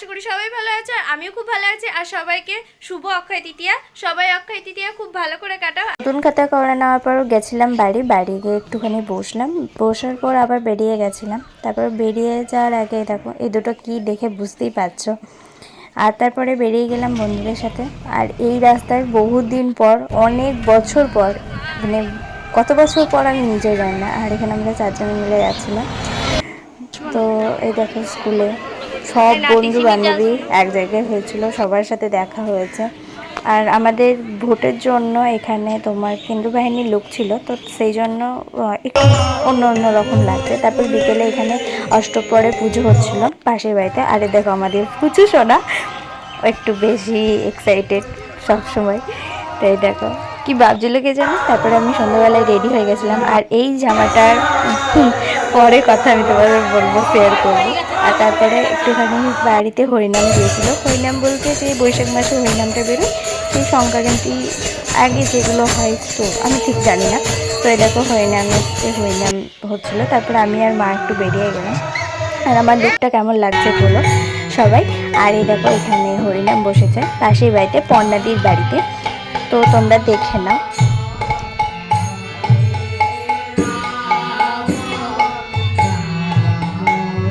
আশা করি সবাই ভালো আছে, আর আমিও খুব ভালো আছি, আর সবাইকে শুভ অক্ষয় তৃতীয়া। সবাই অক্ষয় তৃতীয়া খুব ভালো করে কাটাও। নতুন খাতা করে নেওয়ার পর গেছিলাম বাড়ি বাড়ি গিয়ে একটুখানি বসলাম। বসার পর আবার বেরিয়ে গেছিলাম। তারপর বেরিয়ে যাওয়ার আগে দেখো, এই দুটো কি দেখে বুঝতেই পারছ। আর তারপরে বেরিয়ে গেলাম বন্ধুদের সাথে। আর এই রাস্তায় বহুদিন পর, অনেক বছর পর মানে কত বছর পর আমি নিজেও জানি না। আর এখানে আমরা চারজন মিলে যাচ্ছিলাম। তো এই দেখো স্কুলে সব বন্ধু বান্ধবী এক জায়গায় হয়েছিল সবার সাথে দেখা হয়েছে। আর আমাদের ভোটের জন্য এখানে তোমার হিন্দু বাহিনীর লোক ছিল তো সেই জন্য একটু অন্য অন্য রকম লাগছে। তারপর বিকেলে এখানে অষ্টপরে পুজো হচ্ছিল পাশের বাড়িতে। আরে দেখো আমাদের পুজো শোনা একটু বেশি এক্সাইটেড সবসময় তাই দেখো কি ভাবছিল কে জানি? তারপরে আমি সন্ধ্যাবেলায় রেডি হয়ে গেছিলাম। আর এই জামাটার পরে কথা আমি তোমাদের বলব শেয়ার করব। আর তারপরে একটুখানি বাড়িতে হরিনাম দিয়েছিল। হরিনাম বলতে যে বৈশাখ মাসে হরিনামটা বেরোয়, সেই সংক্রান্তি আগে যেগুলো হয় তো আমি ঠিক জানি না। তো এই দেখো হরিনামের যে হরিনাম হচ্ছিল, তারপরে আমি আর মা একটু বেরিয়ে গেলাম। আর আমার লুকটা কেমন লাগছে বলো সবাই। আর এই দেখো এখানে হরিনাম বসেছে পাশের বাড়িতে পর্ণাদির বাড়িতে। তো তোমরা দেখে নাও।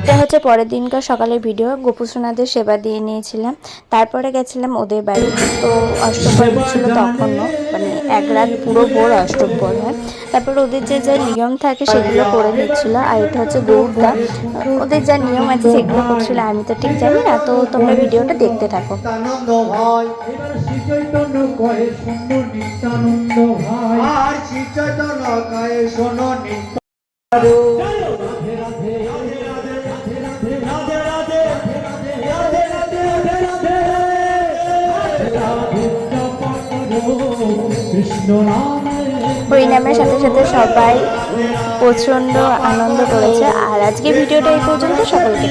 এটা হচ্ছে পরের দিনকার সকালের ভিডিও। গোপুসোনাদের সেবা দিয়ে নিয়েছিলাম। তারপরে গেছিলাম ওদের বাড়ি। তো অষ্টপ্রহর ছিল তখনও। মানে এক রাত পুরো ভোর অষ্টপ্রহর। হয় তারপর ওদের যে যা নিয়ম থাকে সেগুলো করে নিচ্ছিল। আর এটা হচ্ছে গৌরদা ওদের যা নিয়ম আছে সেগুলো করছিল। আমি তো ঠিক জানি না। তো তোমরা ভিডিওটা দেখতে থাকো। নিত্যানন্দ ভাই। আর শ্রী চৈতন্য কয়ে শোনো নিত্য হরিনামের সাথে সাথে সবাই প্রচণ্ড আনন্দ করেছে। আর আজকে ভিডিওটা এই পর্যন্ত। সকলকে